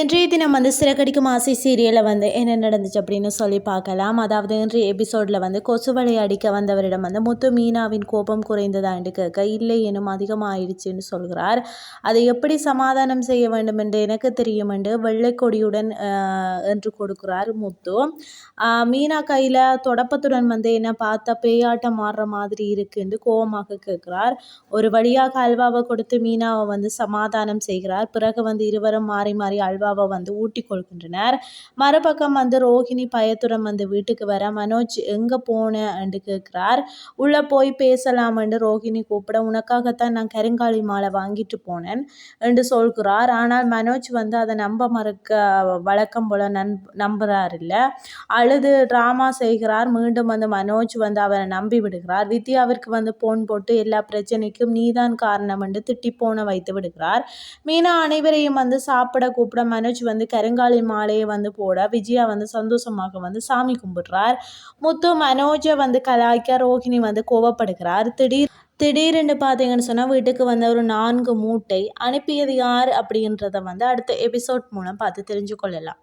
இன்றைய தினம் வந்து சிறகடிக்கும் ஆசை சீரியலில் வந்து என்ன நடந்துச்சு அப்படின்னு சொல்லி பார்க்கலாம். அதாவது இன்றைய எபிசோடில் வந்து கொசுவலை அடிக்க வந்தவரிடம் வந்து முத்து மீனாவின் கோபம் குறைந்ததாண்டு கேட்க இல்லை எனும் அதிகமாயிடுச்சுன்னு சொல்கிறார். அதை எப்படி சமாதானம் செய்ய வேண்டும் என்று எனக்கு தெரியும் என்று வெள்ளைக்கொடியுடன் என்று கொடுக்கிறார் முத்து. மீனா கையில் தொடப்பத்துடன் வந்து என்ன பார்த்தா பேயாட்டம் மாறுற மாதிரி இருக்குன்னு கோபமாக கேட்குறார். ஒரு வழியாக அல்வாவை கொடுத்து மீனாவை வந்து சமாதானம் செய்கிறார். பிறகு வந்து இருவரும் மாறி மாறி அல்வா அல்வாவை வந்து ஊட்டி கொள்கின்றனர் மறுபக்கம் வந்து ரோஹிணி பயத்துடன் வந்து வீட்டுக்கு வர மனோஜ் எங்கே போனேன் என்று கேட்கிறார். உள்ளே போய் பேசலாம் என்று ரோஹிணி கூப்பிட உனக்காகத்தான் நான் கருங்காலி மாலை வாங்கிட்டு போனேன் என்று சொல்கிறார். ஆனால் மனோஜ் வந்து அதை நம்ப மறுக்க வழக்கம் போல நன் நம்புறார் இல்லை அழுது ட்ராமா செய்கிறார். மீண்டும் வந்து மனோஜ் வந்து அவரை நம்பி விடுகிறார். வித்யாவிற்கு வந்து போன் போட்டு எல்லா பிரச்சனைக்கும் நீதான் காரணம் என்று திட்டி போன வைத்து விடுகிறார். மீனா அனைவரையும் வந்து சாப்பிட கூப்பிட மனோஜ் வந்து கருங்காலி மாலையை வந்து போட விஜயா வந்து சந்தோஷமாக வந்து சாமி கும்பிடுறார். முத்து மனோஜை வந்து கலாய்க்க ரோஹிணி வந்து கோவப்படுகிறார். திடீர் திடீரென்று பார்த்தீங்கன்னு சொன்னால் வீட்டுக்கு வந்த ஒரு நான்கு மூட்டை அனுப்பியது யார் அப்படின்றத வந்து அடுத்த எபிசோட் மூலம் பார்த்து தெரிஞ்சு கொள்ளலாம்